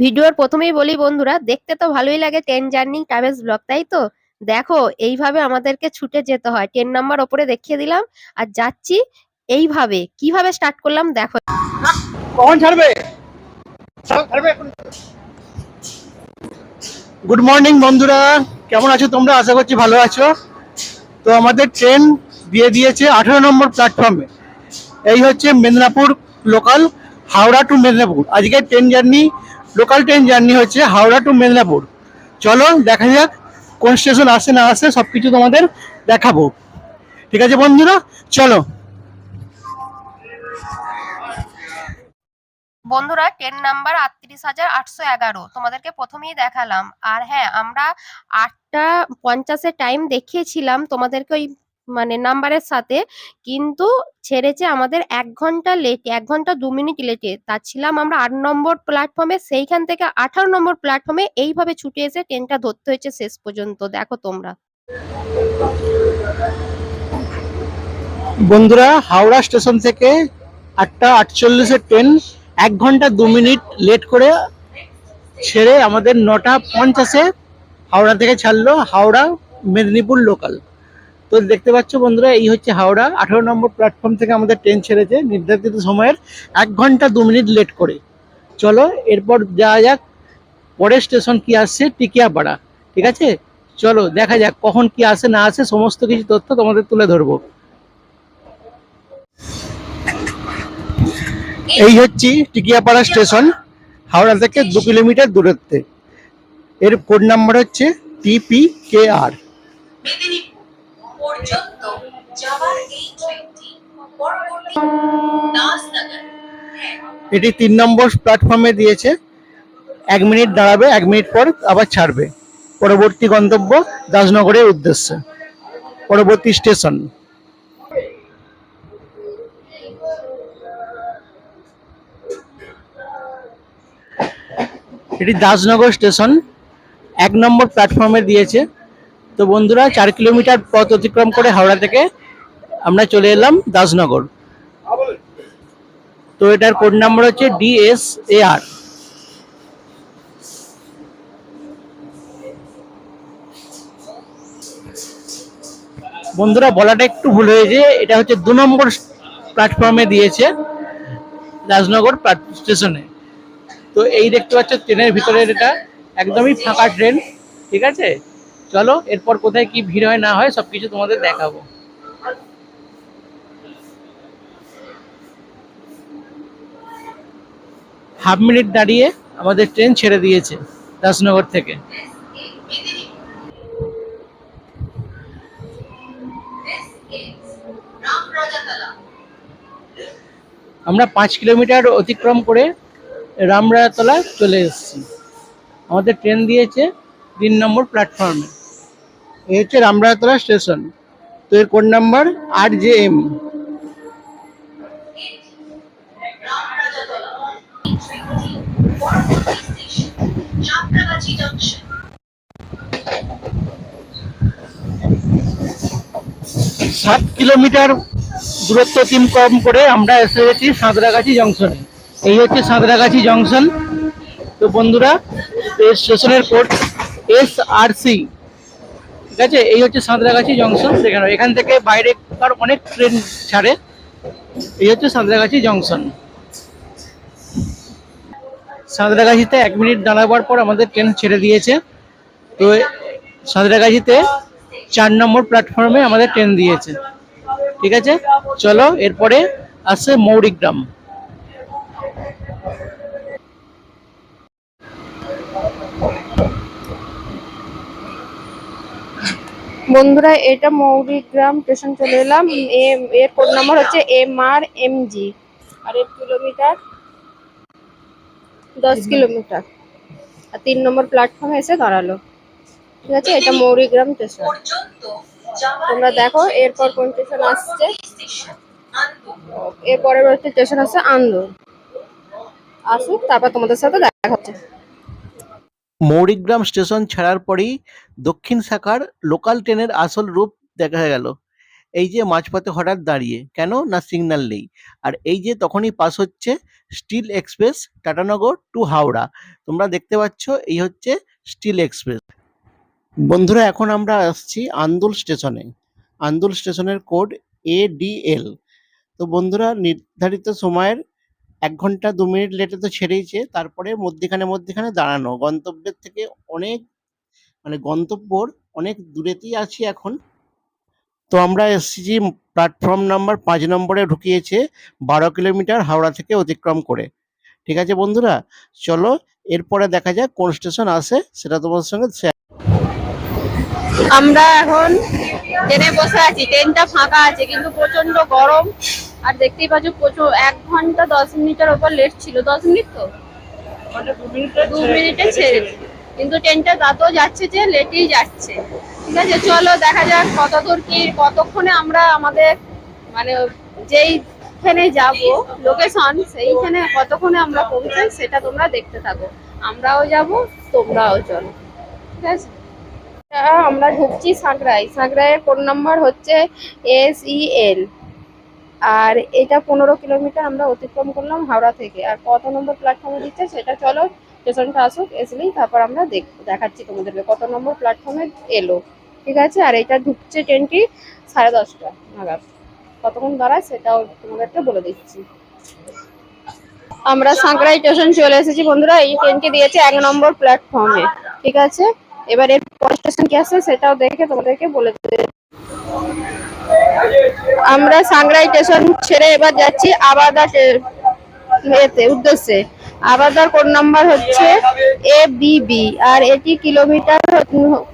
ভিডিওর প্রথমেই বলি বন্ধুরা, দেখতে তো ভালোই লাগে ট্রেন জার্নি ট্রাভেলস ব্লগ তাই তো? দেখো, এইভাবে আমাদেরকে ছুটে যেতে হয়। ট্রেন নাম্বার ওপরে দেখিয়ে দিলাম, আর যাচ্ছি এইভাবে। কীভাবে স্টার্ট করলাম দেখো। কখন ছাড়বে? গুড মর্নিং বন্ধুরা, কেমন আছো তোমরা? আশা করছি ভালো আছো। তো আমাদের ট্রেন দিয়ে দিয়েছে আঠেরো নম্বর প্ল্যাটফর্মে এই হচ্ছে মেদিনীপুর লোকাল হাওড়া টু মেদিনীপুর। আজকে train journey local train journey হচ্ছে হাওড়া টু মেদিনীপুর। চলো দেখা যাক কোন স্টেশন আসে না আসে সব কিছু তোমাদের দেখাবো। ঠিক আছে বন্ধুরা? চলো। বন্ধুরা, ট্রেন নাম্বার আটত্রিশ হাজার আটশো এগারো। তোমাদেরকে প্রথমেই দেখালাম। আর হ্যাঁ আমরা আটটা পঞ্চাশের টাইম দেখিয়েছিলাম। তোমাদেরকে ওই মানে নাম্বারের সাথে কিন্তু ছেড়েছে আমাদের এক ঘণ্টা লেটে এক ঘণ্টা দু মিনিট লেটে তা ছিলাম আমরা আট নম্বর প্ল্যাটফর্মে সেইখান থেকে আঠারো নম্বর প্ল্যাটফর্মে এইভাবে ছুটে এসে ট্রেনটা ধরতে হয়েছে শেষ পর্যন্ত, দেখো তোমরা। বন্ধুরা, হাওড়া স্টেশন থেকে আটটা আটচল্লিশের ট্রেন এক ঘণ্টা দু মিনিট লেট করে ছেড়ে আমাদের নটা পঞ্চাশে হাওড়া থেকে ছাড়লো হাওড়া মেদিনীপুর লোকাল তো দেখতে পাচ্ছ বন্ধুরা, এই হচ্ছে হাওড়া। আঠারো নম্বর প্ল্যাটফর্ম থেকে আমাদের ট্রেন ছেড়েছে। নির্ধারিত সময়ের এক ঘণ্টা দু মিনিট লেট করে। চলো, এরপর যাওয়া যাক। পরের স্টেশন কি আসছে? টিকিয়াপাড়া। ঠিক আছে? চলো, দেখা যাক কখন কি আসে, না আসে, সমস্ত কিছু তথ্য তোমাদের তুলে ধরবো। এই হচ্ছে টিকিয়াপাড়া স্টেশন হাওড়া থেকে দু কিলোমিটার দূরত্বে। এর কোড নাম্বার হচ্ছে টিপি কে আর পর্যন্ত যাওয়ার এই ট্রেনটি পরবর্তী দাসনগর। হ্যাঁ। এটি তিন নম্বর প্ল্যাটফর্মে দিয়েছে। এক মিনিট দাঁড়াবে, এক মিনিট পর আবার ছাড়বে। পরবর্তী গন্তব্য দাসনগরের উদ্দেশ্যে। পরবর্তী স্টেশন। এটি দাসনগর স্টেশন। এক নম্বর প্ল্যাটফর্মে দিয়েছে। তো বন্ধুরা, চার কিলোমিটার পথ অতিক্রম করে হাওড়া থেকে আমরা চলে এলাম দাসনগর। তো এটার কোড নাম্বার হচ্ছে ডিএস এ আর বন্ধুরা, বলাটা একটু ভুল হয়েছে এটা হচ্ছে দু নম্বর প্ল্যাটফর্মে দিয়েছে রাজনগর স্টেশনে তো এই দেখতে পাচ্ছ, ট্রেনের ভিতরের এটা একদমই ফাঁকা ট্রেন ঠিক আছে? চলো, এরপর কোথায় কি ভিড় হয় না হয় সবকিছু তোমাদের দেখাবো। হাফ মিনিট দাঁড়িয়ে আমাদের ট্রেন ছেড়ে দিয়েছে দাসনগর থেকে। আমরা পাঁচ কিলোমিটার অতিক্রম করে রামরায়তলা চলে এসেছি। আমাদের ট্রেন দিয়েছে তিন নম্বর প্ল্যাটফর্মে। এই হচ্ছে রামরায়তলা স্টেশন। তো এর কোড নাম্বার আট জে এম সাত কিলোমিটার দূরত্ব অতিক্রম করে আমরা এসে গেছি সাঁতরাগাছি জংশনে। এই হচ্ছে সাঁতরাগাছি জংশন। তো বন্ধুরা এই স্টেশনের কোড এস আর সি আছে? এই হচ্ছে সাঁতরাগাছি জংশন দেখানো এখান থেকে বাইরে আর অনেক ট্রেন ছাড়ে। এই হচ্ছে সাঁতরাগাছি জংশন। সাঁতরাগাছিতে এক মিনিট দাঁড়াবার পর আমাদের ট্রেন ছেড়ে দিয়েছে। তো সাঁতরাগাছিতে চার নম্বর প্ল্যাটফর্মে আমাদের ট্রেন দিয়েছে। ঠিক আছে? চলো, এরপরে আসছে মৌরিগ্রাম। বন্ধুরা এটা মৌরিগ্রাম স্টেশন চলে এলাম। এর কোড নাম্বার হচ্ছে M R M G R এর কিলোমিটার দশ কিলোমিটার আর তিন নম্বর প্ল্যাটফর্মে এসে দাঁড়াল। ঠিক আছে এটা মৌরিগ্রাম স্টেশন। তোমরা দেখো এরপর কোন স্টেশন আসছে? স্টেশন আন্দুল এর পরবর্তী স্টেশন আসছে আন্দোল আসুক তারপর তোমাদের সাথে দেখা হচ্ছে। মৌরিগ্রাম স্টেশন ছাড়ার পরেই দক্ষিণ শাখার লোকাল ট্রেনের আসল রূপ দেখা গেল। এই যে মাঝপথে হঠাৎ দাঁড়িয়ে, কেন না সিগন্যাল নেই? আর এই যে তখনই পাস হচ্ছে steel express Tatanagar to Howrah. তোমরা দেখতে পাচ্ছ, এই হচ্ছে স্টিল এক্সপ্রেস। বন্ধুরা, এখন আমরা আসছি আন্দুল স্টেশনে। আন্দুল স্টেশনের কোড এডিএল তো বন্ধুরা, নির্ধারিত সময়ের এক ঘণ্টা দু মিনিট লেটে তো ছেড়েইছে, তারপরে মধ্যেখানে মধ্যেখানে দাঁড়ানো। গন্তব্যের থেকে অনেক মানে গন্তব্যর অনেক দূরেতেই আছি এখন। তো আমরা এসেছি প্ল্যাটফর্ম নাম্বার পাঁচ নম্বরে ঢুকিয়েছে বারো কিলোমিটার হাওড়া থেকে অতিক্রম করে। ঠিক আছে বন্ধুরা? চলো, এরপরে দেখা যাক কোন স্টেশন আসে, সেটা তোমার সঙ্গে আমরা এখন ট্রেনে বসে আছি। ট্রেনটা ফাঁকা আছে, কিন্তু প্রচণ্ড গরম। আর দেখতেই পাচ্ছ প্রচুর এক ঘণ্টা দশ মিনিটের ওপর লেট ছিল। দশ মিনিট তো? দু মিনিটে ছেড়ে কিন্তু ট্রেনটা তাতেও যাচ্ছে যে লেটেই যাচ্ছে। ঠিক আছে চলো দেখা যাক কত দূর কি কতক্ষণে আমরা আমাদের মানে যেইখানে যাব লোকেশন সেইখানে কতক্ষণে আমরা পৌঁছাই সেটা তোমরা দেখতে থাকো। আমরাও যাব তোমরাও চলো। ঠিক আছে? আমরা ঢুকছি সাঁকড়াই সাঁকড়াইয়ের ফোন নাম্বার হচ্ছে এস ই এল আর এটা পনেরো কিলোমিটার আমরা অতিক্রম করলাম হাওড়া থেকে। আর কত নম্বর প্ল্যাটফর্মে দিচ্ছে সেটা চলো স্টেশনটা আসুক এসলেই তারপর আমরা দেখ, দেখাচ্ছি তোমাদেরকে কত নম্বর প্ল্যাটফর্মে এলো, ঠিক আছে? আর এটা ঢুকছে ট্রেনটি সাড়ে দশটা নাগাদ। কতক্ষণ দাঁড়ায় সেটাও তোমাদেরকে বলে দিচ্ছি। আমরা সাঁকড়াই স্টেশন চলে এসেছি বন্ধুরা, এই ট্রেনটি দিয়েছে এক নম্বর প্ল্যাটফর্মে ঠিক আছে? এবার এর স্টেশন কি আছে সেটাও দেখে তোমাদেরকে বলে দেবে আমরা সাংরাই স্টেশন ছেড়ে এবার যাচ্ছি আবাদা এতে উদ্দেশ্যে। আবাদার কোড নাম্বার হচ্ছে এ বিবি আর এটি কিলোমিটার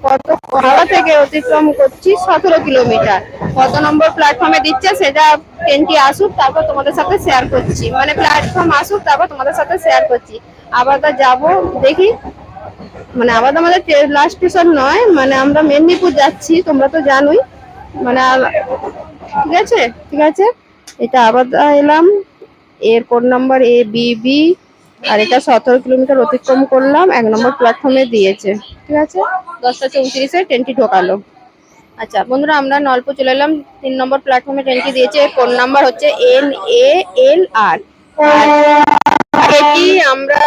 কত হাওড়া থেকে অতিক্রম করছি সতেরো কিলোমিটার। কত নম্বর প্ল্যাটফর্মে দিচ্ছে সেটা ট্রেনটি আসুক, তারপর তোমাদের সাথে শেয়ার করছি। মানে প্ল্যাটফর্ম আসুক, তারপর তোমাদের সাথে শেয়ার করছি। আবাদা যাব, দেখি। মানে আবার আমাদের লাস্ট স্টেশন নয় মানে আমরা মেদিনীপুর যাচ্ছি, তোমরা তো জানোই। মানে ঠিক আছে ঠিক আছে। এটা আবার এলাম। এর কোড নাম্বার এ বিবি আর এটা সতেরো কিলোমিটার অতিক্রম করলাম। এক নম্বর প্ল্যাটফর্মে দিয়েছে। ঠিক আছে? দশটা চৌত্রিশে ট্রেনটি ঢোকালো। আচ্ছা বন্ধুরা, আমরা নলপুর চলে এলাম। তিন নম্বর প্ল্যাটফর্মে ট্রেনটি দিয়েছে। কোড নাম্বার হচ্ছে এন এ এল আর এটি আমরা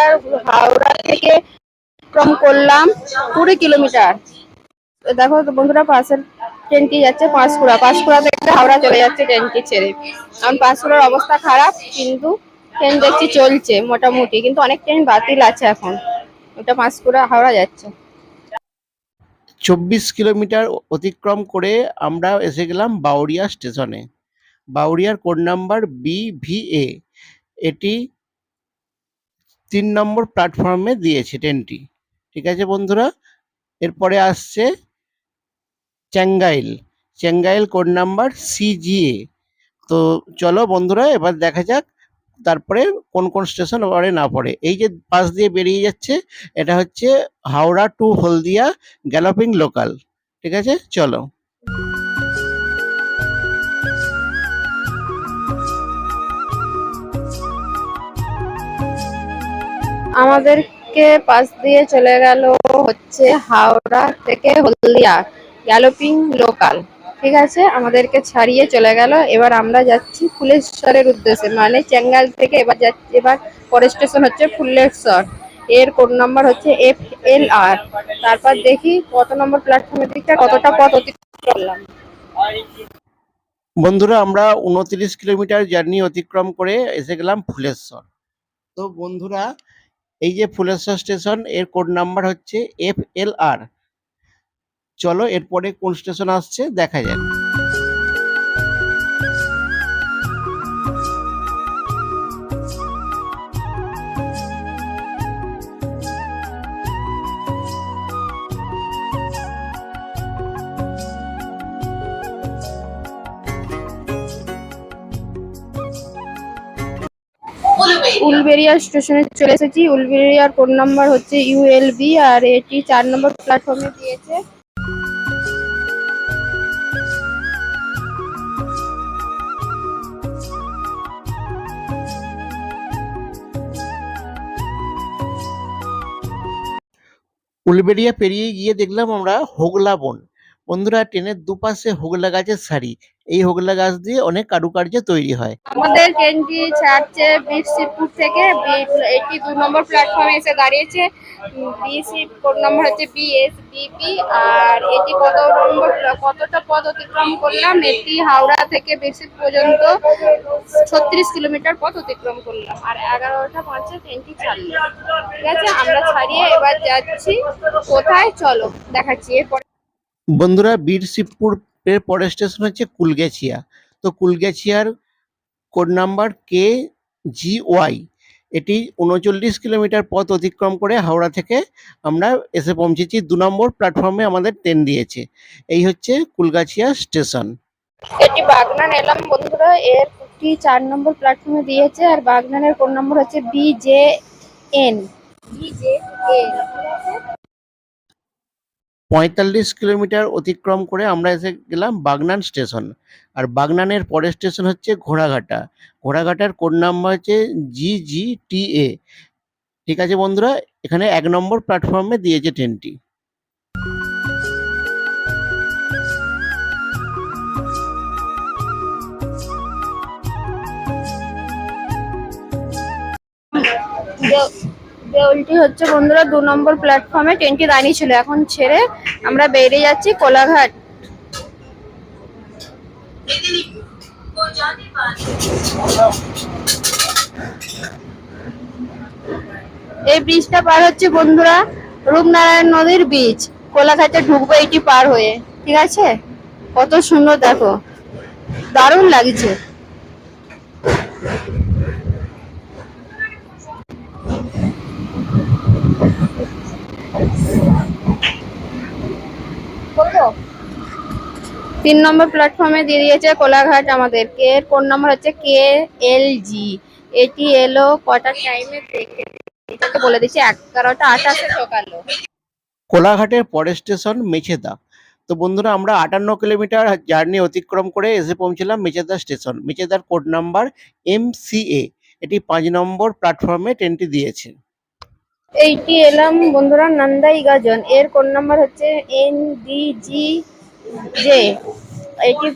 হাওড়া থেকে অতিক্রম করলাম কুড়ি কিলোমিটার দেখো বন্ধুরা পাশের ট্রেনটি যাচ্ছে? পাঁশকুড়া। পাঁশকুড়া থেকে হাওড়া চলে যাচ্ছে ট্রেনটি ছেড়ে। কারণ পাঁশকুড়ার অবস্থা খারাপ, কিন্তু ট্রেন দেখছি চলছে মোটামুটি, কিন্তু অনেক ট্রেন বাতিল আছে এখন। ওটা পাঁশকুড়া, হাওড়া যাচ্ছে। চব্বিশ কিলোমিটার অতিক্রম করে আমরা এসে গেলাম বাউরিয়া স্টেশনে। বাউরিয়ার code number B V A. এটি তিন নম্বর প্ল্যাটফর্মে দিয়েছে ট্রেনটি। ঠিক আছে বন্ধুরা? এরপরে আসছে Chengail Chengail code number CGA তো চলো বন্ধুরা, এবার দেখা যাক তারপরে কোন কোন স্টেশন পড়ে না পড়ে। এই যে পাশ দিয়ে বেরিয়ে যাচ্ছে, এটা হচ্ছে Howrah to Haldia galloping local ঠিক আছে? চলো। আমাদেরকে পাশ দিয়ে চলে গেল হচ্ছে হাওড়া থেকে হলদিয়া। গ্যালোপিং লোকাল ঠিক আছে? আমাদেরকে ছাড়িয়ে চলে গেল। এবার আমরা যাচ্ছি ফুলেশ্বরের উদ্দেশ্যে। মানে চেঙ্গাল থেকে এবার যাচ্ছি। এবার পরের স্টেশন হচ্ছে ফুলেশ্বর। এর কোড নাম্বার হচ্ছে এফ এল আর তারপর দেখি কত নম্বর প্ল্যাটফর্মের দিকটা, কতটা পথ অতিক্রম করলাম। বন্ধুরা, আমরা উনত্রিশ কিলোমিটার জার্নি অতিক্রম করে এসে গেলাম ফুলেশ্বর। তো বন্ধুরা, এই যে ফুলেশ্বর স্টেশনের কোড নাম্বার হচ্ছে এফ এল আর চলো এরপরে কোন স্টেশন আসছে দেখা যাক। উলবেরিয়া স্টেশনে চলে এসেছি। উলবেরিয়ার কোড নাম্বার হচ্ছে ইউএলবি আর এটি চার নম্বর প্ল্যাটফর্মে দিয়েছে। উলবেড়িয়া পেরিয়ে গিয়ে দেখলাম আমরা হোগলা বন। বন্ধুরা ট্রেনের দুপাশে হোগলা গাছের সারি। এই হোগলা গাছ দিয়ে অনেক কারুকার্য তৈরি হয়। আমাদের ট্রেনটি ছাড়ছে বীরশিবপুর থেকে বি- এটি দু নম্বর প্ল্যাটফর্মে এসে দাঁড়িয়েছে। বিসি কোড নম্বর হচ্ছে বিএস বিপি আর এটি কত নম্বর কতটা পথ অতিক্রম করলাম? এটি হাওড়া থেকে বীরশিব পর্যন্ত ছত্রিশ কিলোমিটার পথ অতিক্রম করলাম। আর এগারোটা পাঁচে ট্রেনটি ছাড়লো ঠিক আছে আমরা ছাড়িয়ে এবার যাচ্ছি। কোথায়? চলো দেখাচ্ছি। এরপরে বন্ধুরা বীর শিবপুর এর পরের স্টেশন হচ্ছে কুলগেছিয়া। তো কুলগেছিয়ার code number K G Y এটি উনচল্লিশ কিলোমিটার পথ অতিক্রম করে হাওড়া থেকে আমরা এসে পৌঁছেছি। দু নম্বর প্ল্যাটফর্মে আমাদের ট্রেন দিয়েছে। এই হচ্ছে কুলগাছিয়া স্টেশন। এটি বাগনান এলাম বন্ধুরা, এর টি চার নম্বর প্ল্যাটফর্মে দিয়েছে, আর বাগনানের কোন নম্বর হচ্ছে বিজে এন এন পঁয়তাল্লিশ কিলোমিটার অতিক্রম করে আমরা এসে গেলাম বাগনান স্টেশন। আর বাগনানের পরের স্টেশন হচ্ছে ঘোড়াঘাটা। ঘোড়াঘাটার কোড নাম্বার হচ্ছে জি জি টি এ ঠিক আছে বন্ধুরা, এখানে এক নম্বর প্ল্যাটফর্মে দিয়েছে ট্রেনটি দেউলটি হচ্ছে বন্ধুরা দু নম্বর প্ল্যাটফর্মে ট্রেনটি দাঁড়িয়ে ছিল। এখন ছেড়ে আমরা বেরিয়ে যাচ্ছি কোলাঘাট। এই ব্রিজটা পার হচ্ছে বন্ধুরা রূপনারায়ণ নদীর বীজ কোলাঘাটে ঢুকবো এটি পার হয়ে। ঠিক আছে? কত সুন্দর দেখো। দারুণ লাগছে। তিন নম্বর প্ল্যাটফর্মে দিয়ে দিয়েছে কোলাঘাট আমাদেরকে। এর কোন নম্বর হচ্ছে কে এল জি এটি এলো কটার টাইমে দেখে এটাকে বলে দিচ্ছি এগারোটা আঠাশে সকালে। কোলাঘাটের পরের স্টেশন মেছেদা তো বন্ধুরা আমরা আটান্ন কিলোমিটার জার্নি অতিক্রম করে এসে পৌঁছলাম মেচেদা স্টেশন মেচেদার কোড নাম্বার এম এটি পাঁচ নম্বর প্ল্যাটফর্মে ট্রেনটি দিয়েছে। এইটি এলাম বন্ধুরা নন্দাই গাজন এর কোন নাম্বার হচ্ছে এন ডি জি জে, এটি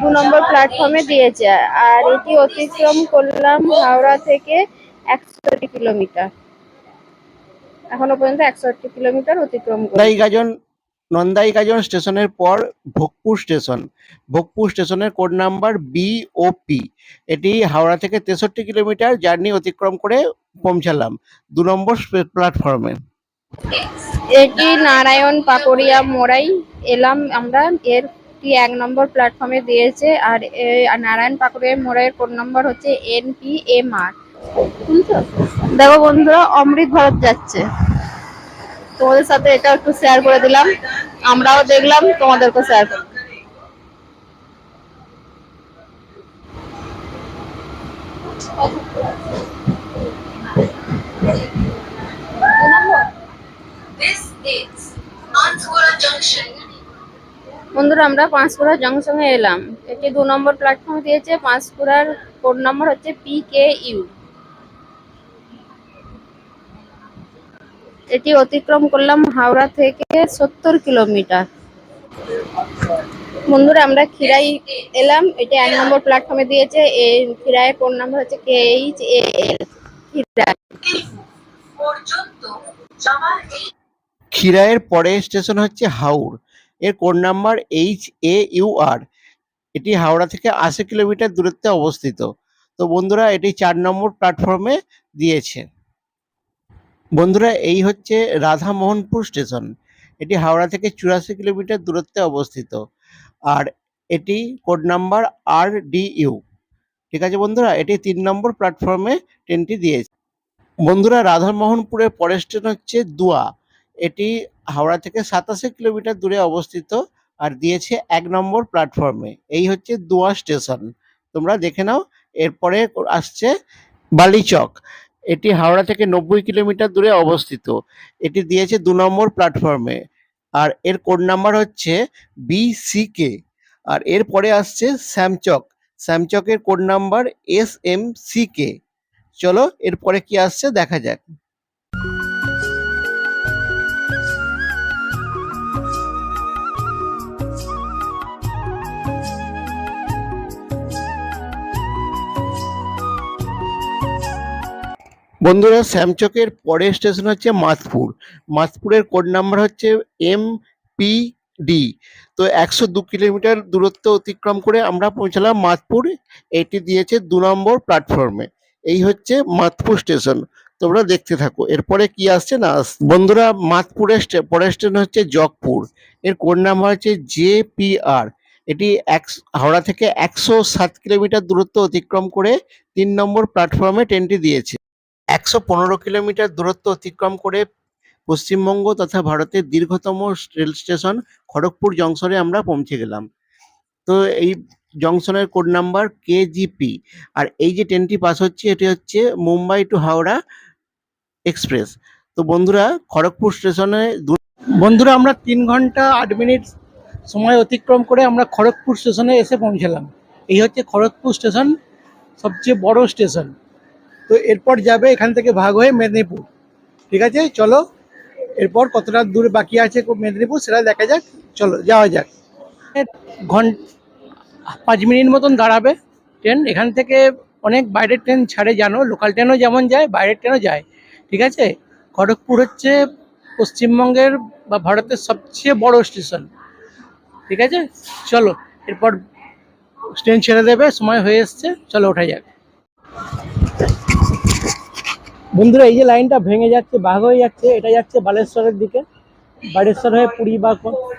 দু নম্বর প্ল্যাটফর্মে দিয়েছে, আর এটি অতিক্রম করলাম হাওড়া থেকে একষট্টি কিলোমিটার। এখনও পর্যন্ত একষট্টি কিলোমিটার অতিক্রম গাজন নন্দাই গাজন স্টেশনের পর ভোগপুর স্টেশন। ভোগপুর স্টেশনের কোড নাম্বার বিওপি এটি হাওড়া থেকে তেষট্টি কিলোমিটার জার্নি অতিক্রম করে পৌঁছালাম দু নম্বর প্ল্যাটফর্মে। এটি নারায়ণ পাকড়িয়া মোড়াই এলাম আমরা। এর টি এক নম্বর প্ল্যাটফর্মে দিয়েছে। আর নারায়ণ পাকড়িয়া মোড়াইয়ের কোড নম্বর হচ্ছে এন পি এম আর দেখো বন্ধুরা, অমৃত ভারত যাচ্ছে। তোমাদের সাথে এটা একটু শেয়ার করে দিলাম। আমরাও দেখলাম তোমাদেরকে শেয়ার করলাম। This বন্ধুরা আমরা পাঁশকুড়া জংশনে এলাম। এটি দু নম্বর প্ল্যাটফর্ম দিয়েছে পাঁশকুড়ার কোড নম্বর হচ্ছে পি কে ইউ এটি অতিক্রম করলাম হাওড়া থেকে সত্তর কিলোমিটার। বন্ধুরা আমরা খিরাই এলাম। এটা এক নম্বর প্ল্যাটফর্মে দিয়েছে। এই খিরাইয়ের কোড নাম্বার হচ্ছে কে এইচ এ এল খিরাই। পর্যন্ত খিরায়ের পরের স্টেশন হচ্ছে হাওড় এর code number H A U R এটি হাওড়া থেকে আশি কিলোমিটার দূরত্বে অবস্থিত। তো বন্ধুরা, এটি চার নম্বর প্ল্যাটফর্মে দিয়েছে। বন্ধুরা, এই হচ্ছে রাধামোহনপুর স্টেশন। এটি হাওড়া থেকে চুরাশি কিলোমিটার দূরত্বে অবস্থিত। আর এটি code number R D U ঠিক আছে বন্ধুরা? এটি তিন নম্বর প্ল্যাটফর্মে ট্রেনটি দিয়েছে। বন্ধুরা, রাধামোহনপুরের পরের স্টেশন হচ্ছে দুয়া। এটি হাওড়া থেকে সাতাশি কিলোমিটার দূরে অবস্থিত আর দিয়েছে এক নম্বর প্ল্যাটফর্মে এই হচ্ছে দুয়া স্টেশন তোমরা দেখে নাও, এরপরে আসছে বালিচক। এটি হাওড়া থেকে নব্বই কিলোমিটার দূরে অবস্থিত। এটি দিয়েছে দু নম্বর প্ল্যাটফর্মে আর এর কোড নাম্বার হচ্ছে বিসিকে আর এরপরে আসছে Shyamchak. শ্যামচকের code number S M C K চলো, এরপরে কি আসছে দেখা যাক। বন্ধুরা শ্যামচকের পরের স্টেশন হচ্ছে মাতপুর মাতপুরের কোড নাম্বার হচ্ছে এম পি ডি তো একশো দু কিলোমিটার দূরত্ব অতিক্রম করে আমরা পৌঁছালাম মাতপুর এটি দিয়েছে দু নম্বর প্ল্যাটফর্মে এই হচ্ছে মাতপুর স্টেশন। তোমরা দেখতে থাকো। এরপরে কি আসছে না? বন্ধুরা মাতপুরের স্টে- পরের স্টেশন হচ্ছে জগপুর। এর কোড নাম্বার হচ্ছে জে পি আর এটি এক, হাওড়া থেকে একশো সাত কিলোমিটার দূরত্ব অতিক্রম করে তিন নম্বর প্ল্যাটফর্মে ট্রেনটি দিয়েছে। একশো পনেরো কিলোমিটার দূরত্ব অতিক্রম করে পশ্চিমবঙ্গ তথা ভারতের দীর্ঘতম রেল স্টেশন খড়গপুর জংশনে আমরা পৌঁছে গেলাম। তো এই জংশনের কোড নাম্বার কেজিপি আর এই যে ট্রেনটি পাস হচ্ছে, এটি হচ্ছে মুম্বাই টু হাওড়া এক্সপ্রেস তো বন্ধুরা, খড়গপুর স্টেশনে বন্ধুরা, আমরা তিন ঘণ্টা আট মিনিট সময় অতিক্রম করে আমরা খড়গপুর স্টেশনে এসে পৌঁছালাম। এই হচ্ছে খড়গপুর স্টেশন সবচেয়ে বড় স্টেশন তো এরপর যাবে এখান থেকে ভাগ হয়ে মেদিনীপুর। ঠিক আছে? চলো। এরপর কতটা দূর বাকি আছে মেদিনীপুর সেটা দেখা যাক। চলো, যাওয়া যাক। ঘন্ট পাঁচ মিনিট মতন দাঁড়াবে ট্রেন। এখান থেকে অনেক বাইরের ট্রেন ছাড়ে, জানো? লোকাল ট্রেনও যেমন যায়, বাইরের ট্রেনও যায়। ঠিক আছে? খড়গপুর হচ্ছে পশ্চিমবঙ্গের বা ভারতের সবচেয়ে বড় স্টেশন। ঠিক আছে? চলো, এরপর ট্রেন ছেড়ে দেবে, সময় হয়ে এসছে। চলো ওঠা যাক। বন্ধুরা, এই যে লাইনটা ভেঙে যাচ্ছে ভাগ হয়ে যাচ্ছে, এটা যাচ্ছে বালেশ্বরের দিকে। বালেশ্বর হয়ে পুরী বা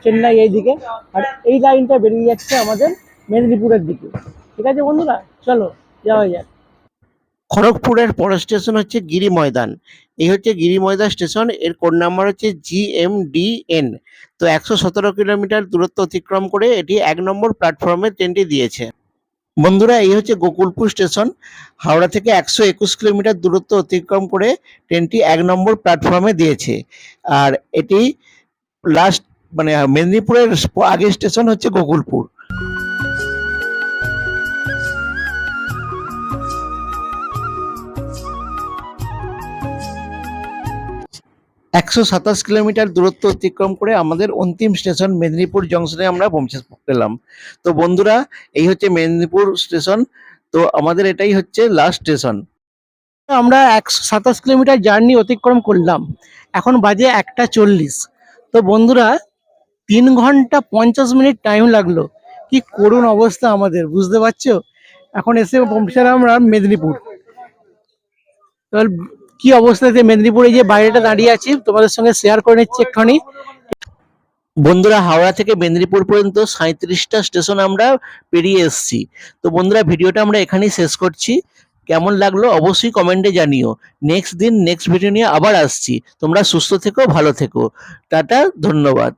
চেন্নাই এই দিকে। আর এই লাইনটা বেরিয়ে যাচ্ছে আমাদের মেদিনীপুরের দিকে। ঠিক আছে বন্ধুরা? চলো, যাওয়া যাক। খড়গপুরের পরের স্টেশন হচ্ছে গিরি ময়দান। এই হচ্ছে গিরি ময়দান স্টেশন, এর কোড নাম্বার হচ্ছে জি এম ডি এন। তো একশো সতেরো কিলোমিটার দূরত্ব অতিক্রম করে এটি এক নম্বর প্ল্যাটফর্মে ট্রেনটি দিয়েছে। বন্ধুরা, এই হচ্ছে গোকুলপুর স্টেশন, হাওড়া থেকে একশো একুশ কিলোমিটার দূরত্ব অতিক্রম করে ট্রেনটি এক নম্বর প্ল্যাটফর্মে দিয়েছে। আর এটি লাস্ট মানে মেদিনীপুরের আগে স্টেশন হচ্ছে গোকুলপুর। একশো সাতাশ কিলোমিটার দূরত্ব অতিক্রম করে আমাদের অন্তিম স্টেশন মেদিনীপুর জংশনে আমরা পৌঁছে পেলাম। তো বন্ধুরা, এই হচ্ছে মেদিনীপুর স্টেশন। তো আমাদের এটাই হচ্ছে লাস্ট স্টেশন আমরা একশো সাতাশ কিলোমিটার জার্নি অতিক্রম করলাম। এখন বাজে একটা চল্লিশ। তো বন্ধুরা, তিন ঘণ্টা পঞ্চাশ মিনিট টাইম লাগল। কি করুণ অবস্থা আমাদের, বুঝতে পারছ? এখন এসে পৌঁছালাম আমরা মেদিনীপুর। কি অবস্থাতে মেদিনীপুরে যে বাইরেটা দাঁড়িয়ে আছি, তোমাদের সঙ্গে শেয়ার করে নিচ্ছি একটুখানি। বন্ধুরা, হাওড়া থেকে মেদিনীপুর পর্যন্ত সাঁত্রিশটা স্টেশন আমরা পেরিয়ে এসেছি। তো বন্ধুরা, ভিডিওটা আমরা এখানেই শেষ করছি। কেমন লাগল অবশ্যই কমেন্টে জানিও। নেক্সট দিন নেক্সট ভিডিও নিয়ে আবার আসছি। তোমরা সুস্থ থেকো, ভালো থেকো। টাটা, ধন্যবাদ।